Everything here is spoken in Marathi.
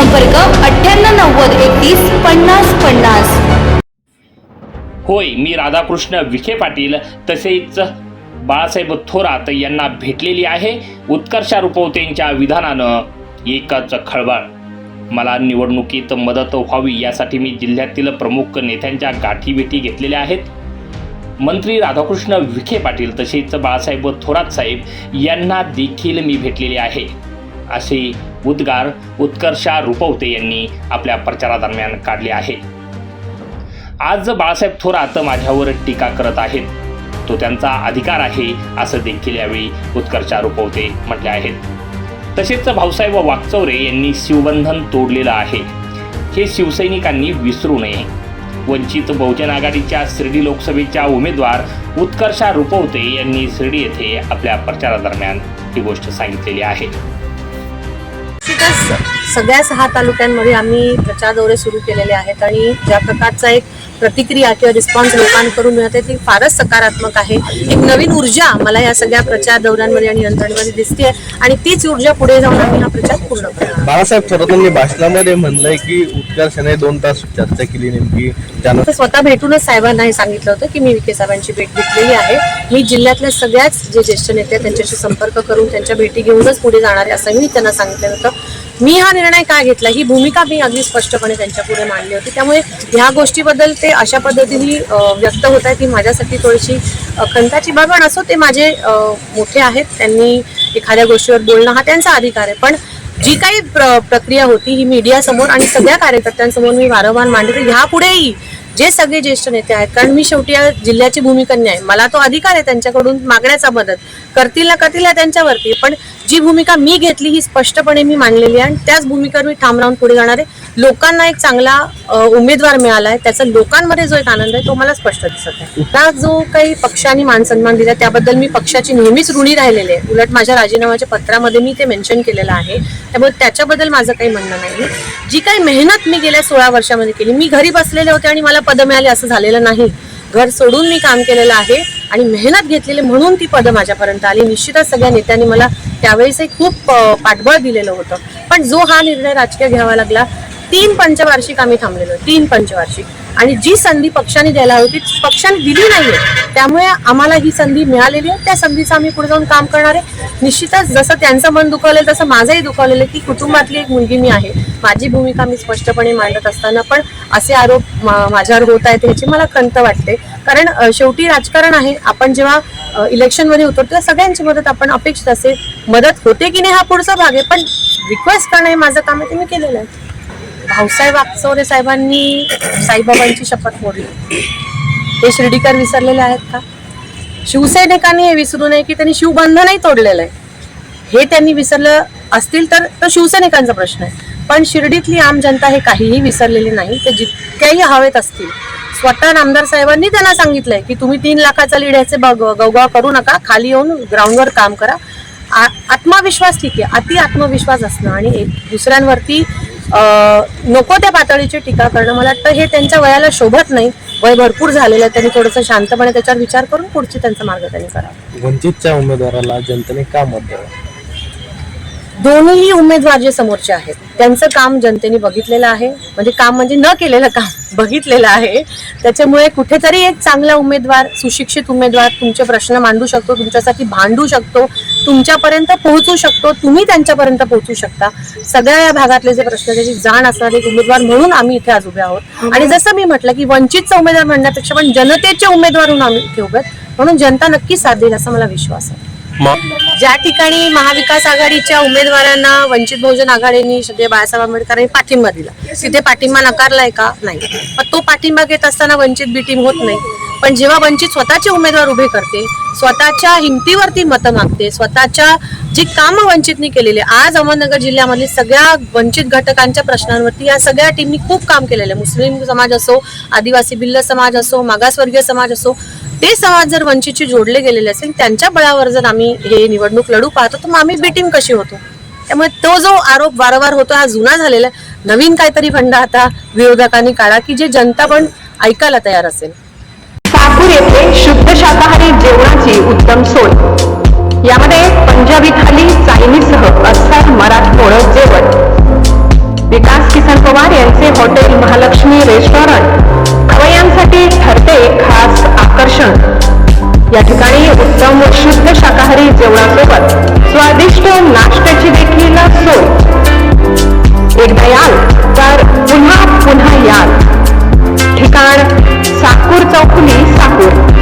संपर्क अठ्ठ्याण्णव नव्वद एकतीस पन्नास पन्नास. होय मी राधाकृष्ण विखे पाटील तसेच बाळासाहेब थोरात यांना भेटलेली आहे उत्कर्षा रुपवतेंच्या विधानानं. एकच खळबळ. मला निवडणुकीत मदत व्हावी यासाठी मी जिल्ह्यातील प्रमुख नेत्यांच्या गाठीभेटी घेतलेल्या आहेत. मंत्री राधाकृष्ण विखे पाटील तसेच बाळासाहेब थोरात साहेब यांना देखील मी भेटलेले आहे. असे उद्गार उत्कर्षा रुपवते यांनी आपल्या प्रचारादरम्यान काढले आहे आज बाळासाहेब थोरात माझ्यावर टीका करत आहेत. तो त्यांचा अधिकार आहे असं देखील यावेळी उत्कर्षा रुपवते म्हटले आहेत. तसेच भाऊसाहेब वागचौरे यांनी शिवबंधन तोडलेलं आहे. हे शिवसैनिकांनी विसरू नये. वंचित बहुजन आघाडीच्या शिर्डी लोकसभेच्या उमेदवार उत्कर्षा रुपवते यांनी शिर्डी येथे आपल्या प्रचारादरम्यान ही गोष्ट सांगितलेली आहे. निश्चितच सगळ्या सहा तालुक्यांमध्ये आम्ही प्रचार दौरे सुरू केलेले आहेत आणि ज्या प्रकारचा एक प्रतिक्रिया किंवा रिस्पॉन्स लोकांकडून मिळत आहे ती फारच सकारात्मक आहे. एक नवीन ऊर्जा मला या सगळ्या प्रचार दौऱ्यांमध्ये आणि यंत्रणेमध्ये दिसते आणि तीच ऊर्जा पुढे जाऊन आम्ही हा प्रचार पूर्ण करणार बाळासाहेब थोरातांनी भाषणामध्ये म्हणलंय की उत्कर्षाने दोन तास चर्चा केली नेमकी त्यानं तर स्वतः भेटूनच साहेबांना हे सांगितलं होतं की मी विखे साहेबांची भेट घेतलेली आहे. मी जिल्ह्यातल्या सगळ्याच जे ज्येष्ठ नेते त्यांच्याशी संपर्क करून त्यांच्या भेटी घेऊनच पुढे जाणार आहे असंही मी त्यांना सांगितलं होतं. मी हा निर्णय काय घेतला? ही भूमिका मी अगदी स्पष्टपणे त्यांच्या पुढे मांडली होती. त्यामुळे ह्या गोष्टीबद्दल ते अशा पद्धतीने व्यक्त होत आहेत ही माझ्यासाठी थोडीशी खंताची बाब असो ते माझे मोठे आहेत. त्यांनी एखाद्या गोष्टीवर बोलणं हा त्यांचा अधिकार आहे. पण जी काही प्र प्रक्रिया होती ही मीडियासमोर आणि सगळ्या कार्यकर्त्यांसमोर मी वारंवार मांडली तर ह्यापुढेही जे सगळे ज्येष्ठ नेते आहेत कारण मी शेवटी या जिल्ह्याची भूमिकन्या आहे मला तो अधिकार आहे त्यांच्याकडून मागण्याचा मदत. करतील ना करतील ना त्यांच्यावरती पण जी भूमिका मी घेतली ही स्पष्टपणे मी मांडलेली आहे आणि त्याच भूमिकेवर मी ठाम राहून पुढे जाणार आहे. लोकांना एक चांगला उमेदवार मिळाला आहे त्याचा लोकांमध्ये जो एक आनंद आहे तो मला स्पष्ट दिसत आहे. त्या जो काही पक्षाने मानसन्मान दिला त्याबद्दल मी पक्षाची नेहमीच ऋणी राहिलेले आहे. उलट माझ्या राजीनाम्याच्या पत्रामध्ये मी ते मेन्शन केलेलं आहे. त्यामुळे त्याच्याबद्दल माझं काही म्हणणं नाही. जी काही मेहनत मी गेल्या सोळा वर्षामध्ये केली मी घरी बसलेले होते आणि मला पदं मिळाली असं झालेलं नाही. घर सोडून मी काम केलेलं आहे आणि मेहनत घेतलेली म्हणून ती पदं माझ्यापर्यंत आली. निश्चितच सगळ्या नेत्यांनी मला त्यावेळेसही खूप पाठबळ दिलेलं होतं. पण जो हा निर्णय राजकीय घ्यावा लागला तीन पंचवार्षिक आम्ही थांबलेलो तीन पंचवार्षिक. आणि जी संधी पक्षाने द्यायला होती पक्षाने दिली नाहीये. त्यामुळे आम्हाला ही संधी मिळालेली आहे. त्या संधीचं आम्ही पुढे जाऊन काम करणार आहे. निश्चितच जसं त्यांचं मन दुखावलेलं तसं माझंही दुखावलेलं आहे की कुटुंबातली एक मुलगी मी आहे. माझी भूमिका मी स्पष्टपणे मांडत असताना पण असे आरोप माझ्यावर होत आहेत ह्याची मला खंत वाटते. कारण शेवटी राजकारण आहे. आपण जेव्हा इलेक्शनमध्ये उतरतो तेव्हा सगळ्यांची मदत आपण अपेक्षित असे मदत होते की नाही हा पुढचा भाग आहे. पण रिक्वेस्ट करणं हे माझं काम आहे ते मी केलेलं आहे. भाऊसाहेब आगचौरे साहेबांनी साईबाबांची शपथ मोडली. ते शिर्डीकर विसरलेले आहेत का? शिवसैनिकांनी हे विसरू नये की त्यांनी शिवबंधनही तोडलेलं आहे. हे त्यांनी विसरलं असतील तर तो शिवसैनिकांचा प्रश्न आहे. पण शिर्डीतली आम जनता हे काहीही विसरलेली नाही ते जितक्याही हवेत असतील. स्वतः नामदार साहेबांनी त्यांना सांगितलंय की तुम्ही तीन लाखाचा लीड गवगाव करू नका खाली येऊन ग्राउंडवर काम करा. आ- आत्मविश्वास ठीक आहे अति आत्मविश्वास असणं आणि एक दुसऱ्यांवरती नको त्या पातळीची टीका करणं. मला वाटतं हे त्यांच्या वयाला शोभत नाही. वय भरपूर झालेलं आहे. त्यांनी थोडंसं शांतपणे त्याच्यावर विचार करून पुढची त्यांचा मार्ग त्यांनी करावा. वंचितच्या उमेदवाराला जनतेने का मत द्यावं? दोन्ही उमेदवार जे समोरचे आहेत. त्यांचं काम जनतेने बघितलेलं आहे. म्हणजे काम म्हणजे न केलेलं काम बघितलेलं आहे. त्याच्यामुळे कुठेतरी एक चांगला उमेदवार सुशिक्षित उमेदवार तुमचे प्रश्न मांडू शकतो तुमच्यासाठी भांडू शकतो तुमच्यापर्यंत पोहोचू शकतो तुम्ही त्यांच्यापर्यंत पोहोचू शकता. सगळ्या या भागातले जे प्रश्न त्याची जाण असणारे एक उमेदवार म्हणून आम्ही इथे आज उभे आहोत. आणि जसं मी म्हटलं की वंचितचा उमेदवार म्हणण्यापेक्षा पण जनतेचे उमेदवार म्हणून आम्ही इथे उभे. म्हणून जनता नक्की साथ देईल असा मला विश्वास आहे. ज्या ठिकाणी महाविकास आघाडीच्या उमेदवारांना वंचित बहुजन आघाडीने सध्या बाळासाहेब आंबेडकरांनी पाठिंबा दिला. तिथे पाठिंबा नकारलाय का? नाही. पण तो पाठिंबा घेत असताना वंचित बी टीम होत नाही. पण जेव्हा वंचित स्वतःचे उमेदवार उभे करते स्वतःच्या हिमतीवरती मतं मागते स्वतःच्या जी कामं वंचितनी केलेली आज अहमदनगर जिल्ह्यामधील सगळ्या वंचित घटकांच्या प्रश्नांवरती या सगळ्या टीमनी खूप काम केलेलं आहे. मुस्लिम समाज असो आदिवासी भिल्ल समाज असो मागासवर्गीय समाज असो ते समाज जर वंचितशी जोडले गेलेले असेल त्यांच्या बळावर जर आम्ही हे निवडणूक लढू पाहतो तर मग आम्ही बेटिंग कशी होतो? त्यामुळे तो जो आरोप वारंवार होतो हा जुना झालेला आहे. नवीन काहीतरी फंडा आता विरोधकांनी काढा की जे जनता पण ऐकायला तयार असेल. साकूर येथे शुद्ध एकदा याल तर पुन्हा पुन्हा याल. ठिकाण साकूर चौफुली साकूर.